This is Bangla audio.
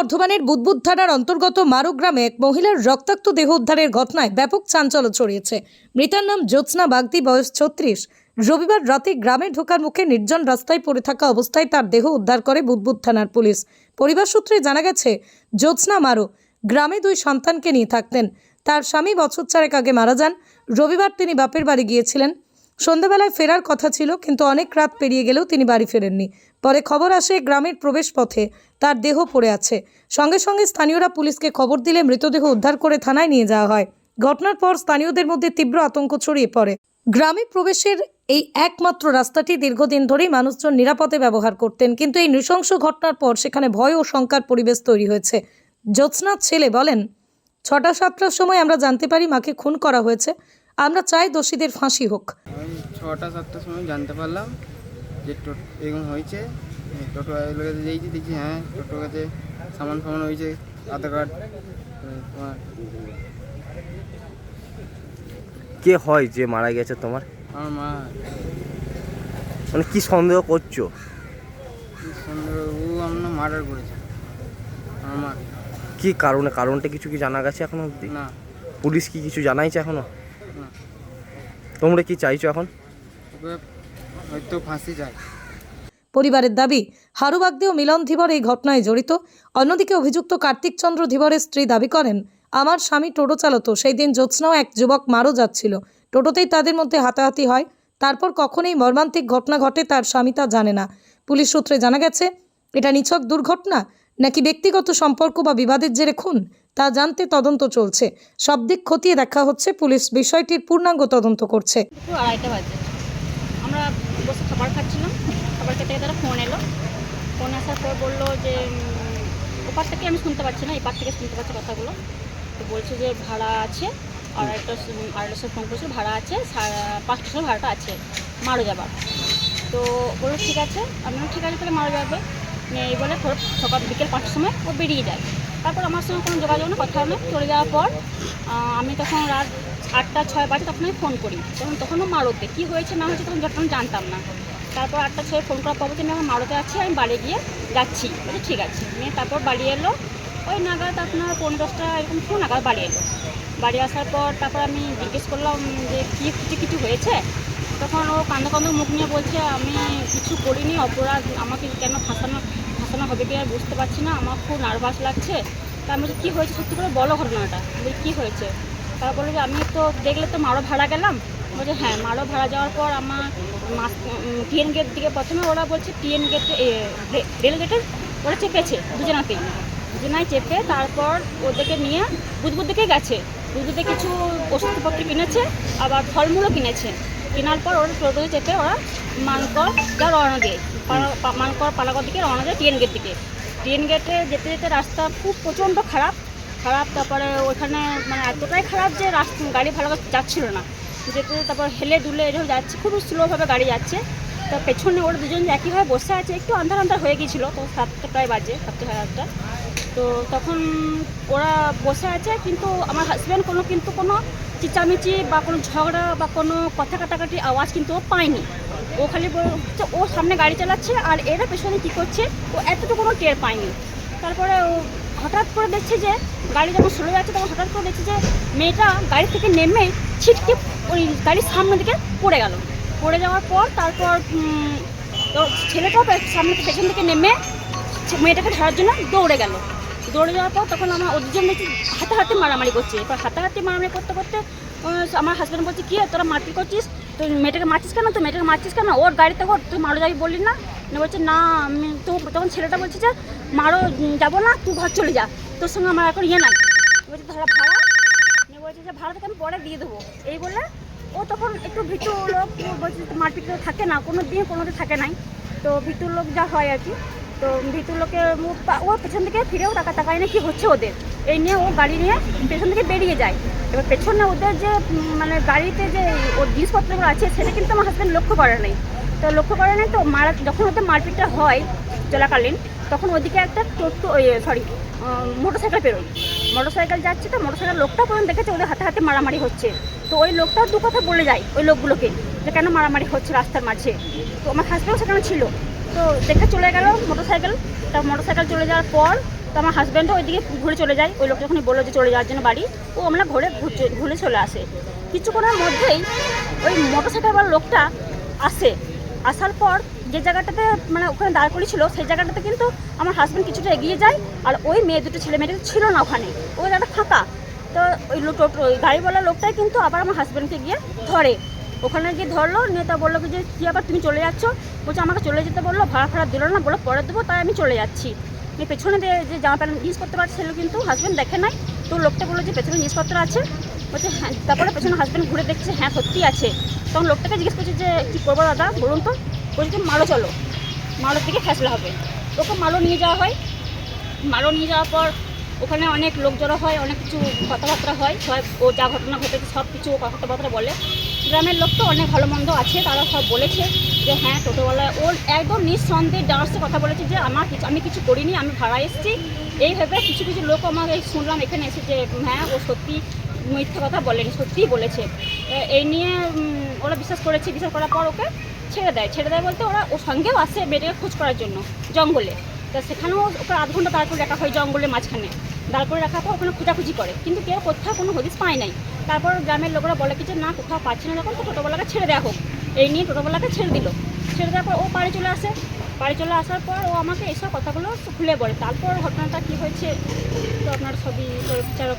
বর্ধমানের বুদবুদ থানার অন্তর্গত মারু গ্রামে এক মহিলার রক্তাক্ত দেহ উদ্ধারের ঘটনায় ব্যাপক চাঞ্চল্য ছড়িয়েছে। মৃতার নাম জ্যোৎস্না বাগদি, বয়স ছত্রিশ। রবিবার রাতে গ্রামে ঢোকার মুখে নির্জন রাস্তায় পড়ে থাকা অবস্থায় তার দেহ উদ্ধার করে বুদবুদ থানার পুলিশ। পরিবার সূত্রে জানা গেছে, জ্যোৎস্না মারু গ্রামে দুই সন্তানকে নিয়ে থাকতেন। তার স্বামী বছর চারেক আগে মারা যান। রবিবার তিনি বাপের বাড়ি গিয়েছিলেন। সন্ধ্যাবেলায় ফেরার কথা ছিল, কিন্তু অনেক রাত পেরিয়ে গেলেও তিনি বাড়ি ফেরেননি। পরে খবর আসে গ্রামের প্রবেশ পথে তার দেহ পড়ে আছে। সঙ্গে সঙ্গে স্থানীয়রা পুলিশকে খবর দিলে মৃতদেহ উদ্ধার করে থানায় নিয়ে যাওয়া হয়। ঘটনার পর স্থানীয়দের মধ্যে তীব্র আতঙ্ক ছড়িয়ে পড়ে। গ্রামে প্রবেশের এই একমাত্র রাস্তাটি দীর্ঘদিন ধরেই মানুষজন নিরাপদে ব্যবহার করতেন। কিন্তু এই নৃশংস ঘটনার পর সেখানে ভয় ও শঙ্কার পরিবেশ তৈরি হয়েছে। জ্যোৎস্নাথ ছেলে বলেন, ছটা সাতটার সময় আমরা জানতে পারি মাকে খুন করা হয়েছে। আমরা চাই দোষীদের ফাঁসি হোক। ছটা সাতটার সময় জানতে পারলাম। যে টোটো এরকম হয়েছে টোটো কাছে যেয়েছি দেখছি হ্যাঁ টোটো কাছে সামান ফামান হয়েছে আধার কার্ড তোমার কে হয় যে মারা গেছে তোমার? আমার মা। মানে কি সন্দেহ করছ? কি সুন্দর ও আমরা মার্ডার করেছে আমার মা। কি কারণে? কারণটা কিছু কি জানা গেছে এখনও অবধি? না। পুলিশ কি কিছু জানাইছে এখনও? তোমরা কি চাইছো এখন? ওকে হয়তো ফাঁসি চাই পরিবারের দাবি হারুবাগদি ও মিলন ধীবর এই ঘটনায় জড়িত। অন্যদিকে অভিযুক্ত কার্তিক চন্দ্র ধীবরের স্ত্রী দাবি করেন আমার স্বামী টোটো চালাতো সেই দিন জ্যোৎস্নাও এক যুবক মারও যাচ্ছিল। টোটোতেই তাদের মধ্যে হাতাহাতি হয়। তারপর কখনোই মর্মান্তিক ঘটনা ঘটে তার স্বামী তা জানে না। পুলিশ সূত্রে জানা গেছে এটা নিছক দুর্ঘটনা? নাকি ব্যক্তিগত সম্পর্ক বা বিবাদের জেরে খুন? তা জানতে তদন্ত চলছে। সব দিক খতিয়ে দেখা হচ্ছে পুলিশ বিষয়টির পূর্ণাঙ্গ তদন্ত করছে। আড়াইটা বাজে। বসে খাবার খাচ্ছিলাম। খাবার খেতে একটা ফোন এলো। ফোন আসার পর বলল যে ওপার থেকে আমি শুনতে পাচ্ছি না এপার থেকে শুনতে পাচ্ছি কথাগুলো। তো বলছে যে ভাড়া আছে। আর একটা আড়াইটার সময় ফোন করেছিল ভাড়া আছে পাঁচটার সময় ভাড়াটা আছে মারো যাবার। তো বলল ঠিক আছে। আমিও ঠিক আছে তাহলে মারো যাবে। এই বলে ধরো সকাল বিকেল পাঁচটার সময় ও বেরিয়ে যায়। তারপর আমার সঙ্গে কোনো যোগাযোগ না কথা নেই চলে যাওয়ার পর আমি তখন রাত আটটা, ছয় বাজে তখন আমি ফোন করি। তখন তখনও মারোতে। কী হয়েছে না হয়েছে তখন যখন জানতাম না। তারপর আটটা, ছয় ফোন করার পর বলছে আমি মারোতে আছি, আমি বাড়ি গিয়ে যাচ্ছি। বলছি, ঠিক আছে। নিয়ে তারপর বাড়ি এলো। ওই নাগাদ আপনার পনেরো দশটা এরকম ফোন নাগাদ বাড়ি এলো। বাড়ি আসার পর তারপর আমি জিজ্ঞেস করলাম যে, কী কিছু কিছু হয়েছে? তখন ও কান্দো কান্দো মুখ নিয়ে বলছে, আমি কিছু করিনি, অপরাধ আমাকে কেন ফাঁসানো ফাঁসানো হবে কি আর বুঝতে পারছি না। আমার খুব নার্ভাস লাগছে। তা আমি কী হয়েছে? সত্যি করে বলো ঘটনাটা। বলি কী হয়েছে? তারপর বলল যে আমি তো দেখলে তো মারো ভাড়া গেলাম। বলছে হ্যাঁ মারো ভাড়া যাওয়ার পর আমার টিএন গেট দিকে প্রথমে ওরা বলছে টিএন গেটে রেল গেটে ওরা চেপেছে দুজনাতেই দুজনায় চেপে তারপর ওদেরকে নিয়ে বুধবুদ দিকে গেছে। বুধবুদে কিছু ওষুধপত্র কিনেছে, আবার ফলমূলও কিনেছে। কেনার পর ওরা টোটোতে চেপে ওরা মানকর যা রওনা দেয় মানকর পালাগর দিকে রওনা দেয় টিএন গেট দিকে। টিএন গেটে যেতে যেতে রাস্তা খুব প্রচণ্ড খারাপ। খারাপ, তারপরে ওখানে মানে এতটাই খারাপ যে রাস্তা গাড়ি ভালো যাচ্ছিল না। যেতে তারপর হেলে দুলে এরকম যাচ্ছে, খুব স্লোভাবে গাড়ি যাচ্ছে। তো পেছনে ওরা দুজন একইভাবে বসে আছে, একটু আন্ধার আন্ধার হয়ে গিয়েছিল, তো সাতটা প্রায় বাজে, সাতটা সাড়ে আটটা। তো তখন ওরা বসে আছে, কিন্তু আমার হাজব্যান্ড কোনো কিন্তু কোনো চিচামিচি বা কোনো ঝগড়া বা কোনো কথা কাটাকাটি আওয়াজ কিন্তু ও পায়নি। ও খালি বলছে ও সামনে গাড়ি চালাচ্ছে আর এরা পেছনে কী করছে, ও এতটুকু কোনো টের পায়নি। তারপরে ও হঠাৎ করে দেখছে যে গাড়ি যখন সরে যাচ্ছে, তখন হঠাৎ করে দেখছে যে মেয়েটা গাড়ি থেকে নেমে ছিটকে ওই গাড়ির সামনের দিকে পড়ে গেল। পড়ে যাওয়ার পর তারপর তো ছেলেটাও সামনে পেছন থেকে নেমে মেয়েটাকে ধরার জন্য দৌড়ে গেল। দৌড়ে যাওয়ার পর তখন আমার ওদের জন্য হাতাহাতি মারামারি করছে। এরপর হাতাহাতি মারামারি করতে করতে আমার হাজব্যান্ড বলছে, কি তোরা মারপিট করছিস? তুই মেয়েটাকে মারছিস কেন? তুই মেয়েটাকে মারছিস কেন? ওর গাড়িতে ওর, তুই মারো যাবি বললি না? বলছে, না, আমি তো তখন ছেলেটা বলছে যে, মারো যাব না, তুই ঘর চলে যা। তোর সঙ্গে আমার এখন ইয়ে নাই। বলছে তাহলে ভাড়া? নিয়ে বলছে যে, ভাড়া আমি পরে দিয়ে দেবো। এই বলে ও তখন একটু ভিতর লোক বলছে মারপিট থাকে না, কোনো দিন কোনোদিন থাকে নাই। তো ভিতর লোক যা হয় আর কি, তো ভিতর লোকে ও পেছন থেকে ফিরেও টাকা তাকায় না কি হচ্ছে ওদের? এই নিয়ে ও গাড়ি নিয়ে পেছন থেকে বেরিয়ে যায়। এবার পেছনে ওদের যে মানে গাড়িতে যে, ওর জিনিসপত্রগুলো আছে, সেটা কিন্তু আমার হাজব্যান্ড লক্ষ্য করে নাই। তো লক্ষ্য করে নাই তো? মারা যখন ওদের মারপিটটা হয় চলাকালীন, তখন ওদিকে একটা টোটো সরি মোটর সাইকেল পেরোয় মোটর সাইকেল যাচ্ছে তো মোটর সাইকেল লোকটা পর্যন্ত দেখেছে, ওদের হাতে হাতে মারামারি হচ্ছে। তো ওই লোকটাও দু কথা বলে যায়, ওই লোকগুলোকে, যে কেন মারামারি হচ্ছে রাস্তার মাঝে? তো আমার হাজব্যান্ড সেখানে ছিল। তো দেখে চলে গেল মোটর সাইকেল তা মোটর সাইকেল চলে যাওয়ার পর তো আমার হাজব্যান্ডও ওইদিকে ঘুরে চলে যায়। ওই লোকটা যখন বলল যে চলে যাওয়ার জন্য বাড়ি, ও আমরা ঘুরে ঘুরে চলে আসে। কিছুক্ষণের মধ্যেই ওই মোটর সাইকেলওয়ালা লোকটা আসে। আসার পর যে জায়গাটাতে মানে ওখানে দাঁড় করেছিল সেই জায়গাটাতে কিন্তু আমার হাজব্যান্ড কিছুটা এগিয়ে যায়, আর ওই মেয়ে দুটো ছেলে মেয়েটা ছিল না ওখানে। ওই জায়গাটা ফাঁকা। তো ওই টোটো- ওই গাড়িওয়ালা লোকটাই কিন্তু আবার আমার হাজব্যান্ডকে গিয়ে ধরে। ওখানে গিয়ে ধরলো, নিয়ে তা বলল যে, কী আবার তুমি চলে যাচ্ছ? বলছে, আমাকে চলে যেতে বলল, ভাড়া ফাড়া দিল না, বলল পরে দেবো, তাই আমি চলে যাচ্ছি। এই পেছনে যে জামা প্যান্ট জিনিসপত্র আছে সেগুলো কিন্তু হাজব্যান্ড দেখে নাই। তো লোকটা বলল যে, পেছনে জিনিসপত্র আছে। বলছে হ্যাঁ। তারপরে পেছনে হাজব্যান্ড ঘুরে দেখছে হ্যাঁ সত্যি আছে। তখন লোকটাকে জিজ্ঞেস করছে যে, কী করব দাদা, বলুন তো? বলছে মালো চলো মালোর দিকে ফেসলা হবে। ওকে মালো নিয়ে যাওয়া হয়। মালো নিয়ে যাওয়ার পর ওখানে অনেক লোক জড়ো হয়, অনেক কিছু কথাবার্তা হয়। সব ও যা ঘটনা ঘটেছে, সব কিছু কথাবার্তা বলে। গ্রামের লোক তো অনেক ভালো মন্দ আছে, তারা সব বলেছে যে হ্যাঁ টোটোওয়ালা। ওর একদম নিঃসন্দেহে ডান্সে কথা বলেছে যে, আমার কিছু, আমি কিছু করিনি, আমি ভাড়া এসেছি। এইভাবে কিছু কিছু লোক আমাকে শুনলাম এখানে এসে যে হ্যাঁ ও সত্যি মিথ্যা কথা বলেনি, সত্যিই বলেছে। এই নিয়ে ওরা বিশ্বাস করেছে, বিশ্বাস করার পর ওকে ছেড়ে দেয়। ছেড়ে দেয় বলতে ওরা ওর সঙ্গেও আসে মেয়েটাকে খোঁজ করার জন্য জঙ্গলে। তা সেখানেও ওকে আধ ঘণ্টা দাঁড় করে রাখা হয় জঙ্গলের মাঝখানে। দাঁড় করে রাখার পর ওখানে খোঁজাখুঁজি করে। কিন্তু কেউ কোথাও কোনো হদিস পায় নাই। তারপর গ্রামের লোকেরা বলে কি যে, না, কোথাও পাচ্ছে না যখন তো টোটোবেলাকে ছেড়ে দেওয়া হোক। এই নিয়ে টোটোবেলাকে ছেড়ে দিল। ছেড়ে দেওয়ার পর ও বাড়ি চলে আসে। বাড়ি চলে আসার পর ও আমাকে এসব কথাগুলো খুলে বলে। তারপর ঘটনাটা কী হয়েছে, তো আপনার সবই বিচারক